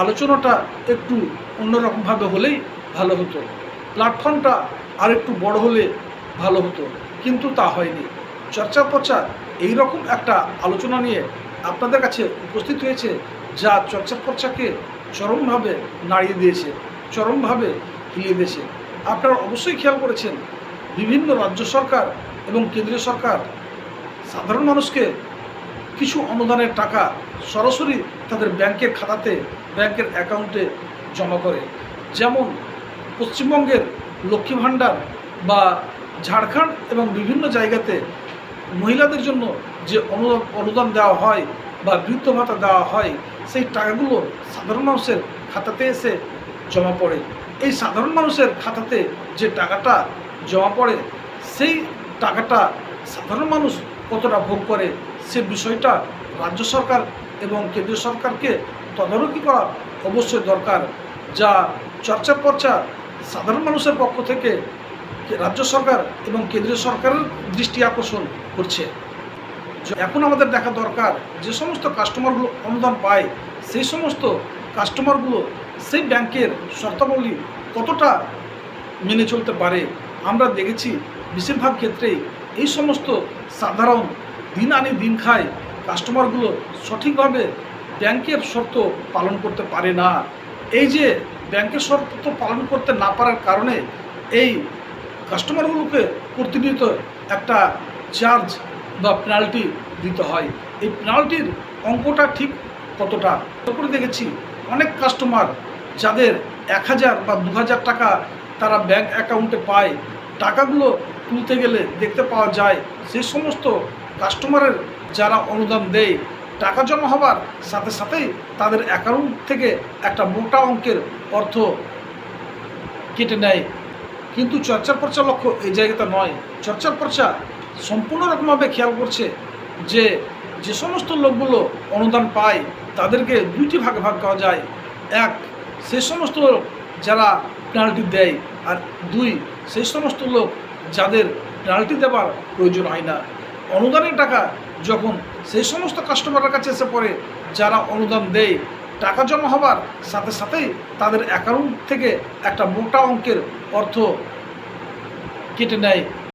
আলোচনাটা একটু অন্যরকমভাবে হলেই ভালো হতো। প্ল্যাটফর্মটা আর একটু বড় হলে ভালো হতো, কিন্তু তা হয়নি। চর্চা পর্চা এইরকম একটা আলোচনা নিয়ে আপনাদের কাছে উপস্থিত হয়েছে, যা চর্চা পর্চাকে চরমভাবে নাড়িয়ে দিয়েছে, চরমভাবে হিলিয়ে দিয়েছে। আপনারা অবশ্যই খেয়াল করেছেন, বিভিন্ন রাজ্য সরকার এবং কেন্দ্রীয় সরকার সাধারণ মানুষকে কিছু অনুদানের টাকা সরাসরি তাদের ব্যাংকের খাতাতে, ব্যাংকের অ্যাকাউন্টে জমা করে। যেমন পশ্চিমবঙ্গের লক্ষ্মী ভাণ্ডার বা ঝাড়খণ্ড এবং বিভিন্ন জায়গাতে মহিলাদের জন্য যে অনুদান অনুদান দেওয়া হয় বা বৃদ্ধ ভাতা দেওয়া হয়, সেই টাকাগুলো সাধারণ মানুষের খাতাতে এসে জমা পড়ে। এই সাধারণ মানুষের খাতাতে যে টাকাটা জমা পড়ে, সেই টাকাটা সাধারণ মানুষ কতটা ভোগ করে সে বিষয়টা রাজ্য সরকার এবং কেন্দ্রীয় সরকারকে তদারকি করা অবশ্যই দরকার, যা চর্চা পর্চা সাধারণ মানুষের পক্ষ থেকে রাজ্য সরকার এবং কেন্দ্রীয় সরকারের দৃষ্টি আকর্ষণ করছে। এখন আমাদের দেখা দরকার যে সমস্ত কাস্টমারগুলো অনুদান পায়, সেই সমস্ত কাস্টমারগুলো সেই ব্যাংকের শর্তাবলী কতটা মেনে চলতে পারে, আমরা দেখেছি। বেশিরভাগ ক্ষেত্রেই এই সমস্ত সাধারণ দিন আনি দিন খায় কাস্টমারগুলো সঠিকভাবে ব্যাংকের শর্ত পালন করতে পারে না। এই যে ব্যাংকের শর্ত তো পালন করতে না পারার কারণে এই কাস্টমারগুলোকে প্রতিনিয়ত একটা চার্জ বা পেনাল্টি দিতে হয়। এই পেনাল্টির অঙ্কটা ঠিক কতটা? করে দেখেছি অনেক কাস্টমার যাদের এক হাজার বা দু হাজার টাকা তারা ব্যাংক অ্যাকাউন্টে পায়, টাকাগুলো তুলতে গেলে দেখতে পাওয়া যায় সেই সমস্ত কাস্টমারের যারা অনুদান দেয়, টাকা জমা হবার সাথে সাথেই তাদের অ্যাকাউন্ট থেকে একটা মোটা অঙ্কের অর্থ কেটে নেয়। কিন্তু চর্চার পর্চা লক্ষ্য এই জায়গাটা নয়। চর্চার পর্চা সম্পূর্ণ রকমভাবে খেয়াল করছে যে যে সমস্ত লোকগুলো অনুদান পায়, তাদেরকে দুইটি ভাগে ভাগ করা যায়। এক, সে সমস্ত যারা পেনাল্টি দেয়, আর দুই, সেই সমস্ত লোক যাদের পেনাল্টি দেবার প্রয়োজন হয় না। অনুদানের টাকা যখন সেই সমস্ত কাস্টমারের কাছে এসে পড়ে, যারা অনুদান দেয়, টাকা জমা হবার সাথে সাথেই তাদের অ্যাকাউন্ট থেকে একটা মোটা অঙ্কের অর্থ কেটে নেয়।